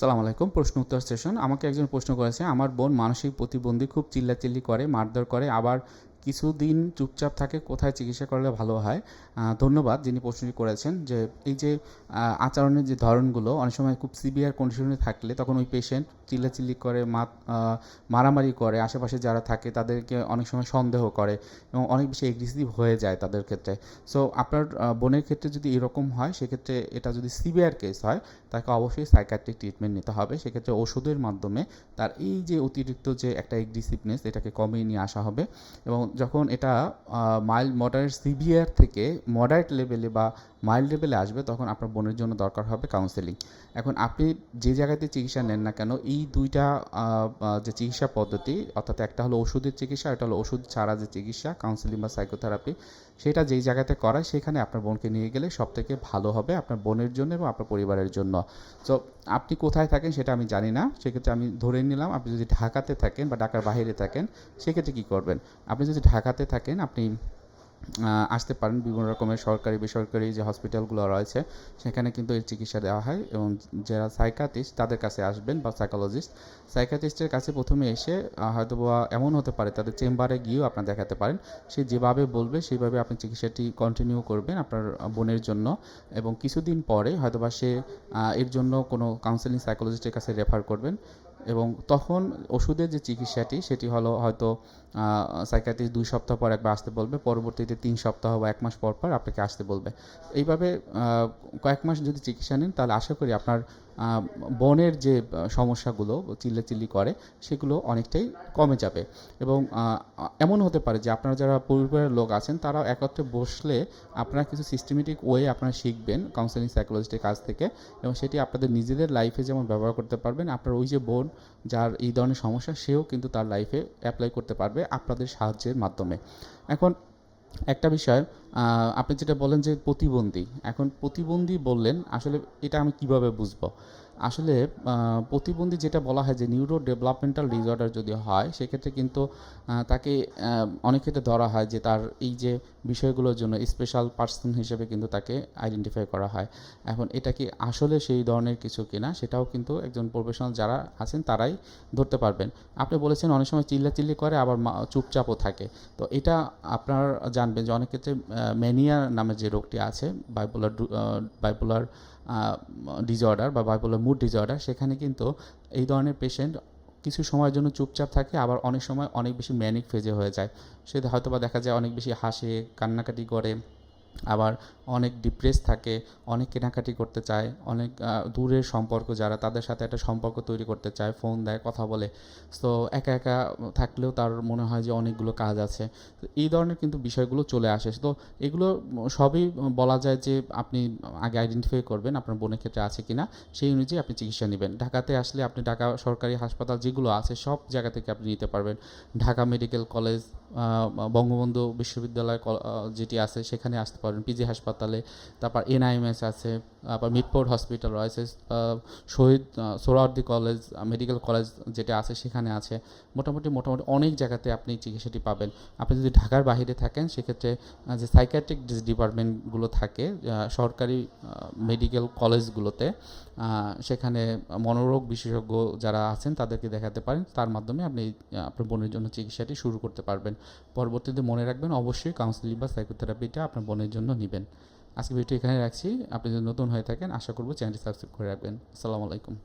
সালাম আলাইকুম, প্রশ্ন উত্তর স্টেশন আমাকে একজন প্রশ্ন করেছে, আমার বোন মানসিক প্রতিবন্ধী খুব চিল্লাচিল্লি করে, মারধর করে, আবার কিছুদিন চুপচাপ থাকে, কোথায় চিকিৎসা করলে ভালো হয়? ধন্যবাদ যিনি প্রশ্নটি করেছেন যে এই যে আচরণের যে ধরনগুলো, অনেক সময় খুব সিভিয়ার কন্ডিশনে থাকলে তখন ওই পেশেন্ট চিল্লাচিল্লি করে মারামারি করে, আশেপাশে যারা থাকে তাদেরকে অনেক সময় সন্দেহ করে এবং অনেক বেশি এগ্রেসিভ হয়ে যায় তাদের ক্ষেত্রে। সো আপনার বোনের ক্ষেত্রে যদি এরকম হয়, সেক্ষেত্রে এটা যদি সিভিয়ার কেস হয়, তাকে অবশ্যই সাইকাট্রিক ট্রিটমেন্ট নিতে হবে। সেক্ষেত্রে ওষুধের মাধ্যমে তার এই যে অতিরিক্ত যে একটা এগ্রেসিভনেস এটাকে কমিয়ে নিয়ে আসা হবে এবং যখন এটা মাইল্ড মডারেট সিভিয়ার থেকে মডারেট লেভেলে বা মাইল্ড লেভেলে আসবে, তখন আপনার বোনের জন্য দরকার হবে কাউন্সেলিং এখন আপনি যে জায়গাতে চিকিৎসা নেন না কেন, এই দুইটা যে চিকিৎসা পদ্ধতি, অর্থাৎ একটা হলো ওষুধের চিকিৎসা এটা হলো ওষুধ ছাড়া যে চিকিৎসা কাউন্সেলিং বা সাইকোথেরাপি সেটা যেই জায়গাতে করায়, সেখানে আপনার বোনকে নিয়ে গেলে সব থেকে ভালো হবে আপনার বোনের জন্য এবং আপনার পরিবারের জন্য। সো আপনি কোথায় থাকেন সেটা আমি জানি না। সেক্ষেত্রে আমি ধরে নিলাম, আপনি যদি ঢাকাতে থাকেন বা ঢাকার বাইরে থাকেন, সেক্ষেত্রে কী করবেন? আপনি যদি ঢাকাতে থাকেন, আপনি আসতে পারেন বিভিন্ন রকমের সরকারি, বেসরকারি যে হসপিটালগুলো রয়েছে, সেখানে কিন্তু এর চিকিৎসা দেওয়া হয় এবং যারা সাইকাটিস্ট তাদের কাছে আসবেন বা সাইকোলজিস্ট সাইকাটিস্টের কাছে প্রথমে এসে হয়তো এমন হতে পারে তাদের চেম্বারে গিয়েও আপনার দেখাতে পারেন। সে যেভাবে বলবে, সেইভাবে আপনি চিকিৎসাটি কন্টিনিউ করবেন আপনার বোনের জন্য এবং কিছুদিন পরে হয়তোবা সে এর জন্য কোনো কাউন্সেলিং সাইকোলজিস্টের কাছে রেফার করবেন। এবং তখন ওষুধের যে চিকিৎসাটি, সেটি হলো হয়তো সাইকাট্রিস্ট দুই সপ্তাহ পর একবার আসতে বলবে, পরবর্তীতে তিন সপ্তাহ বা এক মাস পর পর আপনাকে আসতে বলবে। এইভাবে কয়েক মাস যদি চিকিৎসা নেন, তাহলে আশা করি আপনার বোনের যে সমস্যাগুলো চিল্লাচিল্লি করে, সেগুলো অনেকটাই কমে যাবে। এবং এমন হতে পারে যে, আপনারা যারা পরিবারের লোক আছেন তারা একত্রে বসলে আপনারা কিছু সিস্টেমেটিক ওয়ে আপনারা শিখবেন কাউন্সেলিং সাইকোলজিস্টের কাছ থেকে এবং সেটি আপনাদের নিজেদের লাইফে যেমন ব্যবহার করতে পারবেন, আপনার ওই যে বোন যার এই ধরনের সমস্যা, সেও কিন্তু তার লাইফে অ্যাপ্লাই করতে পারবে আপনাদের সাহায্যের মাধ্যমে। এখন, একটা বিষয় আপনি যেটা বলেন যে প্রতিবন্ধী, এখন প্রতিবন্ধী বললেন, আসলে এটা আমি কীভাবে বুঝব? আসলে প্রতিবন্ধী যেটা বলা হয় যে নিউরো ডেভেলপমেন্টাল ডিসঅর্ডার যদি হয়, সেক্ষেত্রে কিন্তু তাকে অনেক ক্ষেত্রে ধরা হয় যে তার এই যে বিষয়গুলোর জন্য স্পেশাল পার্সন হিসেবে কিন্তু তাকে আইডেন্টিফাই করা হয়। এখন এটা কি আসলে সেই ধরনের কিছু কিনা সেটাও কিন্তু একজন প্রফেশনাল যারা আছেন তারাই ধরতে পারবেন। আপনি বলেছেন অনেক সময় চিল্লাচিল্লি করে, আবার চুপচাপও থাকে। তো এটা আপনার জানবেন যে অনেক ক্ষেত্রে ম্যানিয়া নামে যে রোগটি আছে বাইপোলার বাইপোলার ডিজঅর্ডার বা বাইপোলার মুড ডিজঅর্ডার সেখানে কিন্তু এই ধরনের পেশেন্ট কিছু সময়ের জন্য চুপচাপ থাকে, আবার অনেক সময় অনেক বেশি ম্যানিক ফেজে হয়ে যায়। সে হয়তো বা দেখা যায় অনেক বেশি হাসে, কান্নাকাটি করে। আবার অনেক ডিপ্রেস থাকে, অনেক কেনাকাটি করতে চায়, অনেক দূরের সম্পর্ক যারা তাদের সাথে একটা সম্পর্ক তৈরি করতে চায় ফোন দেয়, কথা বলে। তো একা একা থাকলেও তার মনে হয় যে অনেকগুলো কাজ আছে। এই ধরনের কিন্তু বিষয়গুলো চলে আসে। তো এগুলো সবই বলা যায় যে আপনি আগে আইডেন্টিফাই করবেন আপনার বোনের ক্ষেত্রে আছে কিনা, সেই অনুযায়ী আপনি চিকিৎসা নেবেন। ঢাকাতে আসলে আপনি ঢাকা সরকারি হাসপাতাল যেগুলো আছে সব জায়গা থেকে আপনি নিতে পারবেন। ঢাকা মেডিকেল কলেজ বঙ্গবন্ধু বিশ্ববিদ্যালয় যেটি আছে সেখানে আসতে পারবেন। পিজি হাসপাতালে তারপর এনআইএমএস আছে তারপর মিটপোর্ট হসপিটাল রয়েছে শহীদ আহ, সোহরাওয়ার্দী কলেজ মেডিকেল কলেজ যেটা আছে সেখানে আছে। মোটামুটি মোটামুটি অনেক জায়গাতে আপনি চিকিৎসাটি পাবেন। আপনি যদি ঢাকার বাইরে থাকেন সেক্ষেত্রে যে সাইকিয়াট্রিক ডিপার্টমেন্টগুলো থাকে সরকারি মেডিকেল কলেজগুলোতে সেখানে মনোরোগ বিশেষজ্ঞ যারা আছেন তাদেরকে দেখাতে পারেন। তার মাধ্যমে আপনি আপনার বোনের জন্য চিকিৎসাটি শুরু করতে পারবেন। পরবর্তীতে মনে রাখবেন, অবশ্যই কাউন্সিলিং বা সাইকোথেরাপিটা আপনার বোনের জন্য নেবেন। আজকে ভিডিও এখানে রাখছি। আপনি যদি নতুন হয়ে থাকেন, আশা করব চ্যানেলটি সাবস্ক্রাইব করে রাখবেন। আসসালামু আলাইকুম।